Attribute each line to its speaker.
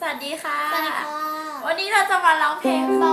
Speaker 1: สวัสดีค่ะ
Speaker 2: สวัสดีค่ะ
Speaker 1: วันนี้เราจะมาร้องเพลง
Speaker 2: เบา